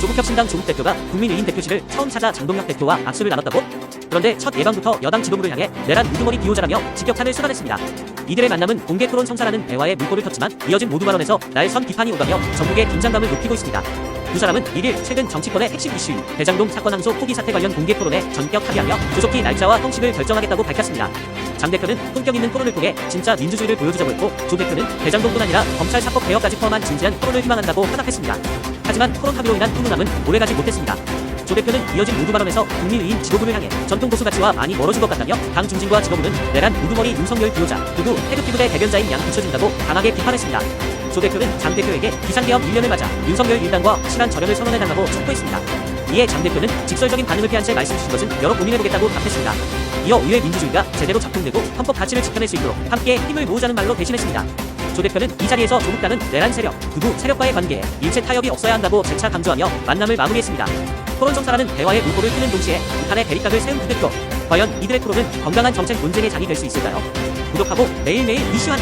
조국혁 신당 조국 대표가 국민의힘 대표실을 처음 찾아 장동혁 대표와 악수를 나눴다고? 그런데 첫 예방부터 여당 지도부를 향해 내란 우두머리 비호자라며 직격탄을 쏟아냈습니다. 이들의 만남은 공개 토론 성사라는 대화에 물꼬를 텄지만 이어진 모두 발언에서 날선 비판이 오가며 전국의 긴장감을 높이고 있습니다. 두 사람은 1일 최근 정치권의 핵심 이슈인 대장동 사건 항소 포기 사태 관련 공개 토론에 전격 합의하며 조속히 날짜와 형식을 결정하겠다고 밝혔습니다. 장 대표는 품격 있는 토론을 통해 진짜 민주주의를 보여주자고 했고 조 대표는 대장동뿐 아니라 검찰 사법 개혁까지 포함한 진지한 토론을 희망한다고 화답했습니다. 하지만 합의로 인한 훈훈함은 오래가지 못했습니다. 조 대표는 이어진 모두 발언에서 국민의힘 지도부를 향해 전통 보수 가치와 많이 멀어진 것 같다며 당 중진과 지도부는 내란 우두머리 윤석열 비호자 그리고 태극기부대 대변자인 양 붙여준다고 강하게 비판했습니다. 조 대표는 장 대표에게 비상계엄 1년을 맞아 윤석열 일당과 실한 절연을 선언해 달라고 촉구했습니다. 이에 장 대표는 직설적인 반응을 피한 채 말씀 주신 것은 여러 고민해보겠다고 답했습니다. 이어 의회 민주주의가 제대로 작동되고 헌법 가치를 지켜낼 수 있도록 함께 힘을 모으자는 말로 대신했습니다. 조 대표는 이 자리에서 조국당은 내란 세력, 극우 세력과의 관계에 일체 타협이 없어야 한다고 재차 강조하며 만남을 마무리했습니다. 토론 성사라는 대화의 물꼬를 트는 동시에 북한의 대립각을 세운 두 대표. 과연 이들의 토론은 건강한 정책 논쟁의 장이 될 수 있을까요? 구독하고 매일매일 이슈한